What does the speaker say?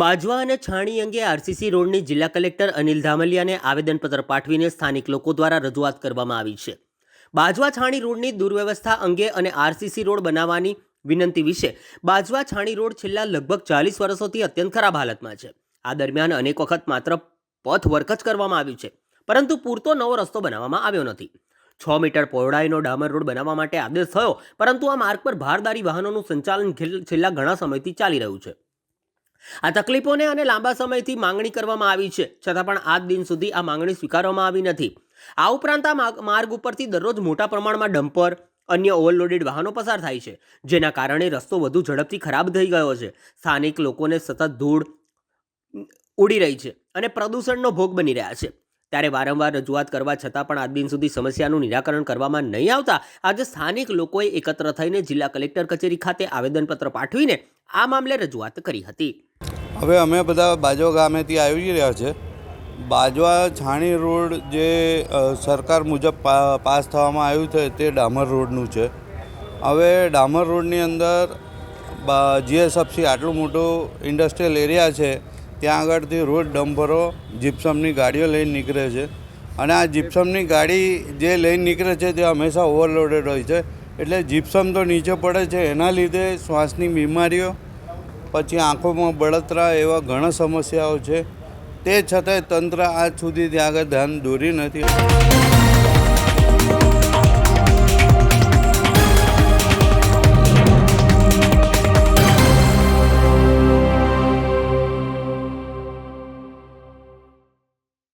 બાજવા અને છાણી અંગે આરસીસી રોડની જિલ્લા કલેક્ટર અનિલ ધામલિયાને આવેદનપત્ર પાઠવીને સ્થાનિક લોકો દ્વારા રજૂઆત કરવામાં આવી છે. બાજવા છાણી રોડની દુર્વ્યવસ્થા અંગે અને આરસીસી રોડ બનાવવાની વિનંતી વિશે બાજવા છાણી રોડ છેલ્લા લગભગ ચાલીસ વર્ષોથી અત્યંત ખરાબ હાલતમાં છે. આ દરમિયાન અનેક વખત માત્ર પથ વર્ક જ કરવામાં આવ્યું છે, પરંતુ પૂરતો નવો રસ્તો બનાવવામાં આવ્યો નથી. છ મીટર પહોળાઈનો ડામર રોડ બનાવવા માટે આદેશ થયો, પરંતુ આ માર્ગ પર ભારદારી વાહનોનું સંચાલન છેલ્લા ઘણા સમયથી ચાલી રહ્યું છે. આ તકલીફોને અને લાંબા સમયથી માંગણી કરવામાં આવી છે, છતાં પણ આજ દિન સુધી આ માંગણી સ્વીકારવામાં આવી નથી. આ ઉપરાંત આ માર્ગ- ઉપરથી દરરોજ મોટા પ્રમાણમાં ડમ્પર, અન્ય ઓવરલોડેડ વાહનો પસાર થાય છે, જેના કારણે રસ્તો વધુ ઝડપથી ખરાબ થઈ ગયો છે. સ્થાનિક લોકોને સતત ધૂળ ઉડી રહી છે અને પ્રદૂષણનો ભોગ બની રહ્યા છે. ત્યારે વારંવાર રજૂઆત કરવા છતાં પણ આજ દિન સુધી સમસ્યાનું નિરાકરણ કરવામાં નહીં આવતા, આજે સ્થાનિક લોકોએ એકત્ર થઈને જિલ્લા કલેક્ટર કચેરી ખાતે આવેદનપત્ર પાઠવીને આ મામલે રજૂઆત કરી હતી. હવે અમે બધા બાજવા ગામેથી આવી રહ્યા છે. બાજવા છાણી રોડ જે સરકાર મુજબ પાસ થવામાં આવ્યું છે તે ડામર રોડનું છે. હવે ડામર રોડની અંદર જીએસએફસી આટલું મોટું ઇન્ડસ્ટ્રીયલ એરિયા છે, ત્યાં આગળથી રોજ ડમ્પરો જીપ્સમની ગાડીઓ લઈને નીકળે છે. અને આ જીપ્સમની ગાડી જે લઈને નીકળે છે તે હંમેશા ઓવરલોડેડ હોય છે. એટલે જીપ્સમ તો નીચે પડે છે, એના લીધે શ્વાસની બીમારીઓ પછી આંખોમાં બળતરા એવા ઘણા સમસ્યાઓ છે. તે છતાંય તંત્ર આજ સુધી ત્યાં આગળ ધ્યાન દોરી નથી.